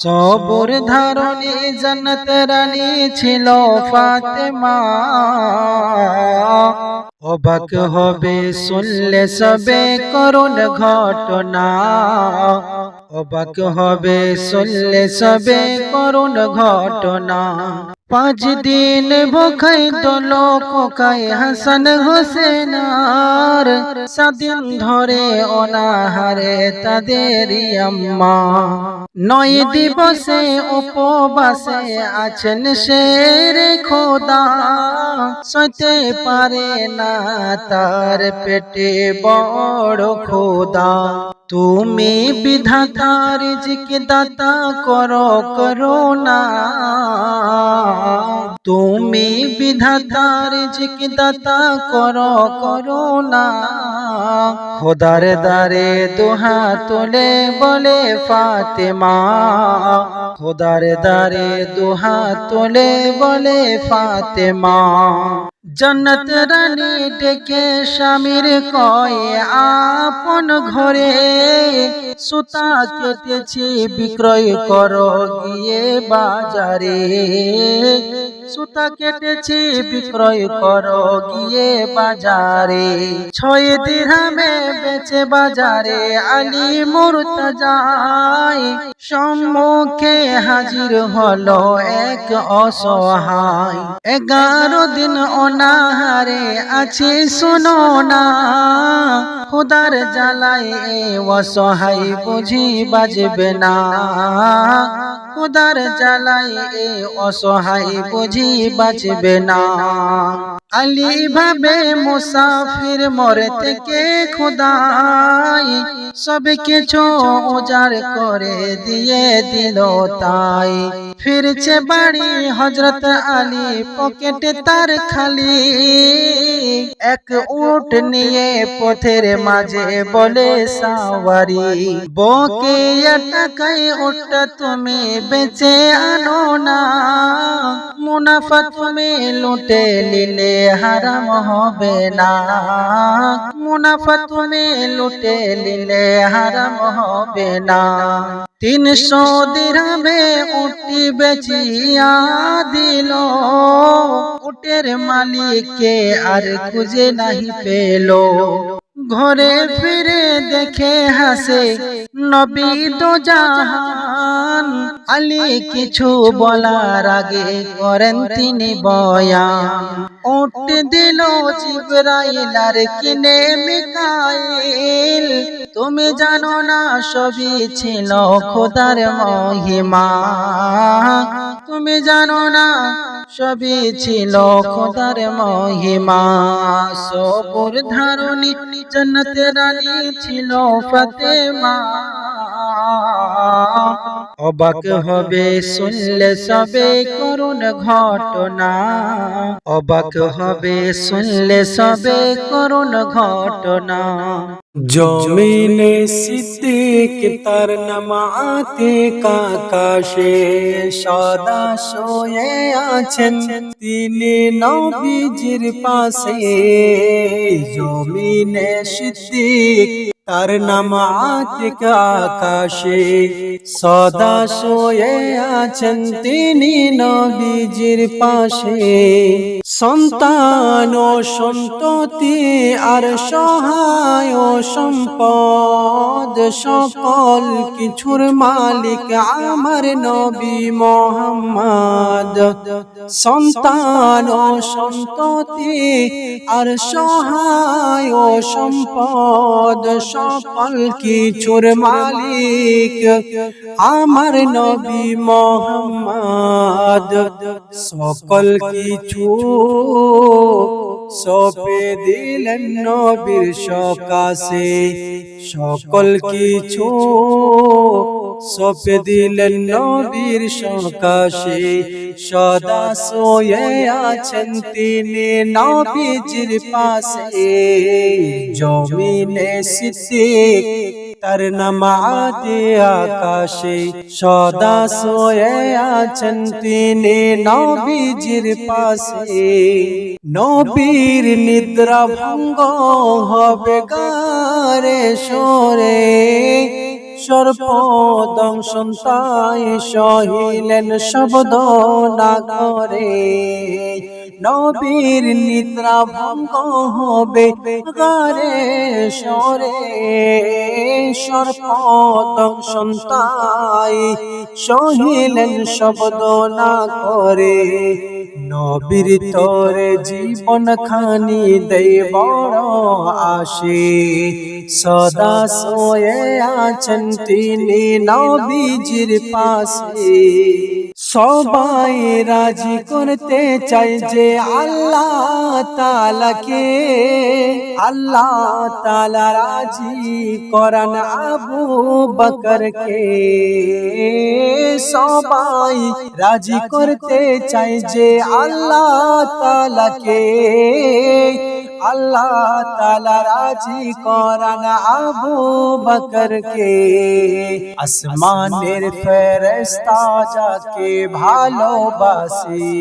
সবুর ধারণী জনত রানী ছিল ফাতেমা। অবাক হবে শুনলে সবে করুণ ঘটনা। অবাক হবে শুনলে সবে করুণ ঘটনা। পাঁচ দিন বখাই দল কোকাই হাসান হোসেনার। সাদিন ধরে অনাহারে তাদের আম্মা। নয় দিবসে উপবাসে আছেন শের খোদা। সইতে পারে না তার পেটে বড় খোদা তুমি বিধাতার জিকে দাতা করো না তুমি বিধাতার জিকে দাতা করো করো না খোদার দারে দোহা তোলে বলে, ফাতেমা। খোদার দারে দোহা তোলে বলে, ফাতেমা। জন্নত রানী ডেকে স্বামীর কয়ে আপন ঘরে সুতা কেটেছি বিক্রয় করো গিয়ে বাজারে। সুতা কেটেছি, বিক্রয় করো, গিয়ে বাজারে। ছয় দিরহামে বেচে বাজারে, আলী মুরতা যায় সম্মুখে হাজির হলো এক অসহায়। এগারো দিন অনাহারে আছে, শুনো না। খুদার জ্বালায় অসহায় বুঝি বাজবে না। খুদার জ্বালায় এ অসহায় বুঝি বাঁচবে না। আলী ভাবে মুসাফির মরে থেকে খোদাই, সব কিছু উজাড় করে দিয়ে দিল তাই। ফিরছে বাড়ি হজরত আলী, পকেটে তার খালি। এক উট নিয়ে পথের মাঝে বলে, সাওয়ারি, বকে টাকায় উটটা তুমি বেচে আনো না। মুনাফা তুমি লুটে নিলে হারাম হবে না। মুনাফা তুমি লুটে নিলে হারাম হবে না। তিনশো দিরামে উটি বেচিয়া দিল। উটের মালিককে আর খুঁজে নাহি পেল। ঘরে ফিরে দেখে হাসে নবী তো জাহান। আলী কিছু বলার আগে করেন তিনি বয়ান। উঠ দিল জিব্রাইল, আর কিনে মিকাইল। তুমি জানো না, সবই ছিল খোদার মহিমা। তুমি জানো না, সবই ছিল খোদার মহিমা। সবুর ধারণী জন্নত রানী ছিল ফতেমা। অবাক হবে শুনলে সবে করুণ ঘটনা। অবাক হবে শুনলে সবে করুণ ঘটনা। জমিনে সিদ্দিক তার নামাতে কাকাশে সদা শোয়ে আছেন। তিনি নবীজির পাশে জমিনে সিদ্দিক তার নামাতে কাকাশে সদা শোয়ে আছেন। তিনি নবীজির পাশে সন্তান ও সন্ততি আর সহায় ও সম্পদ সকল কিছুর মালিক আমার নবী মোহাম্মদ। সন্তান ও সন্ততি আর সহায় সম্পদ সকল কিছুর মালিক আমার নবী মোহাম্মদ। সকল কিছু সপে দিলেন নবীর সকাশে। সকল কিছু সপে দিলেন নবীর সকাশে। সদা সোয়ে আছেন তিনি নবীজির পাশে। জমিনে সিদ্দিক তার নামাতে আকাশে সদা সোয়ে আছেন তিনি নবীজির পাশে। নবীর নিদ্রা ভঙ্গ হবে গারে সরে। সর্পদংশন তাই সহিলেন শব্দ না করে। নবীর নিদ্রা ভঙ্গ হবে গারে সরে সর্পদংশন তাই সহিলেন শব্দ না করে। নবীর তোরে জীবন খানি দেই বড় আসে সদা সোয়ে আছেন তিনি নবীজির পাশে। সবাই রাজি করতে চাই যে আল্লাহ তালাকে আল্লাহ তালা রাজি করান আবু বকরকে। সবাই রাজি করতে চাই যে আল্লাহ তালাকে আল্লাহ তালা রাজি করান আবু বকরকে আসমানের ফেরেস্তা যাকে ভালোবাসি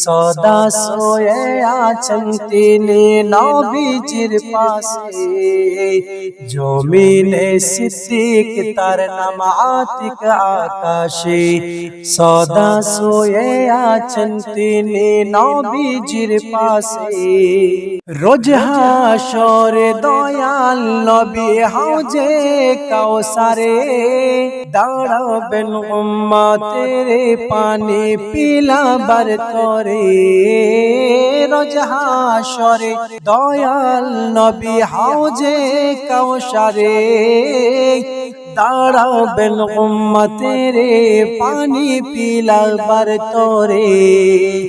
সদা সোয়ে আছেন তিনি নবীজির পাশে জমিনে সিদ্দিক তার নাম আতিক আকাশে সদা সোয়ে আছেন তিনি নবীজির পাশে রোজ হাসরে দয়াল নবী হাউজে কাউসারে, দাঁড়াবেন উম্মতের পানি পিলাবার করে। রোজ হাসরে দয়াল নবী হাউজে কাউসারে দাঁড়াবেন উম্মতের পানি পিলাবার তরে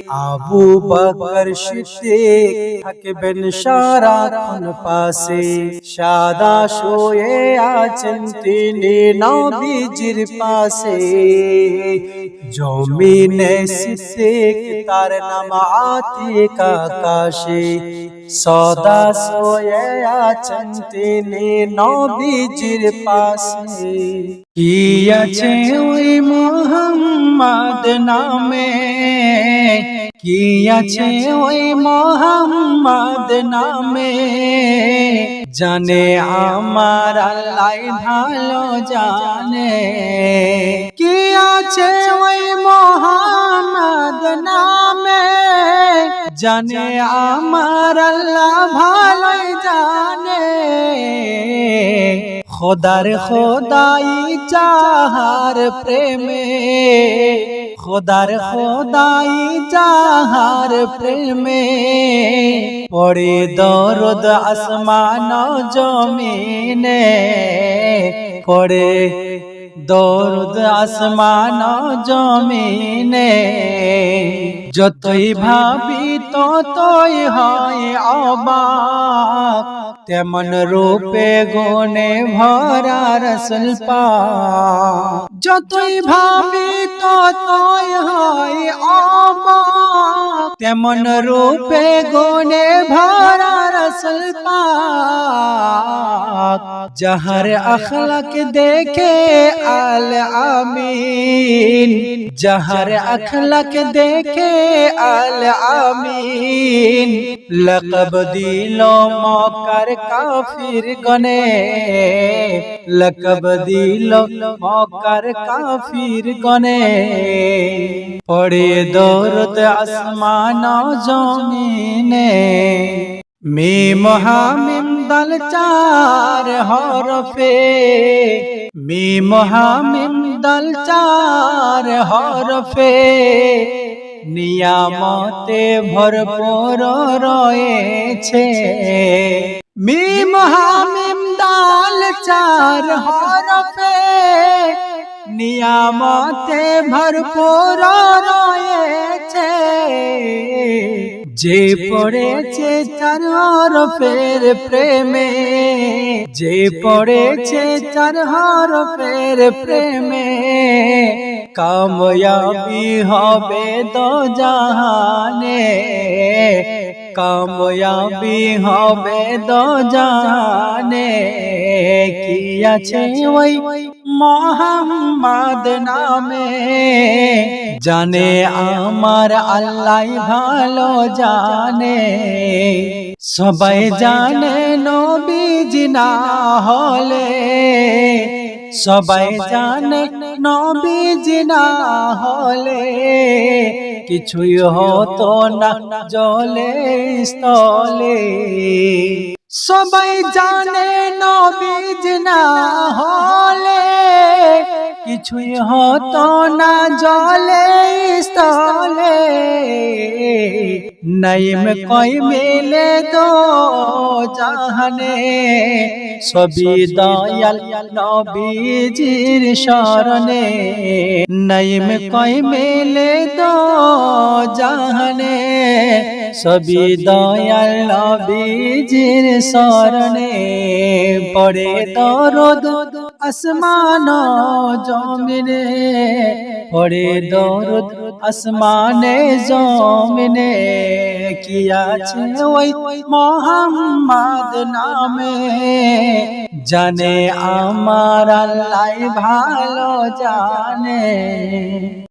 আবু বকর সিদ্দিক থাকবেন সারাক্ষণ পাশে। সাদা শুয়ে আছেন তিনি নবীজির পাশে। জমিনে সিদ্দিক তার নাম আতিক আকাশে। সদা সোয়ে আছেন তিনি নবীজির পাশে। কি আছে ওই মোহাম্মদ নামে? কি আছে ওই মোহাম্মদ নামে? জানে আমার আল্লাহ ভালো জানে। কি আছে ওই মোহাম্মদ নামে? জানে আমার আল্লাহ ভালো জানে। খোদার খোদাই চাহার প্রেমে। খোদার খোদাই চাহার প্রেমে। পড়ে দরদ আসমান জমিনে। পড়ে দরদ আসমান জমিনে, যতই ভাবি ততই হয় অবাক। তেমন রূপে গুণে ভরা রসুল যতই ভাবি ততই হয় অবাক। তেমন রূপে গুণে ভরা রসুল পাক যাহার আখলাক দেখে আল আমিন যাহার আখলাক দেখে আল আমিন লকব দিল মকার কাফির গনে লকব দিল মকার কাফির গনে পড়ে দৌরত আসমান জমিনে মে মহামিম দল চার হরফে মে মহামিম দল চার হরফে নিয়ামতে ভরপুর রয়েছে। মিম হামিম দাল চার হরফে নিয়ামতে ভরপুর রয়েছে। যে পড়েছে চার হরফের প্রেমে, যে পড়েছে চার হরফের প্রেমে, কাময়াবি হবে দো জাহানে, কাময়াবি হবে দো জাহানে, কি আছে ওই মোহাম্মদ নামে। জানে আমার আল্লাহ ভালো জানে। সবাই জানে নবীজ না হলে। সবাই জানে নবীজ না হলে। কিছুই হতো না জলে, স্থলে। সবাই জানে নবীজ না হলে। কিছুই হতো না জলে, স্থলে। নইম কই মেলে দো জাহানে। সবি দয়াল নবীজির শরণে। নইম কই মেলে দো জাহানে। সবি দয়াল নবীজির শরণে। পড়ে দরদ আসমান জমিনে, পড়ে দরদ আসমানে জমিনে। কি আছে ওই মোহাম্মদ নামে? জানে আমার আল্লাহ ভালো জানে।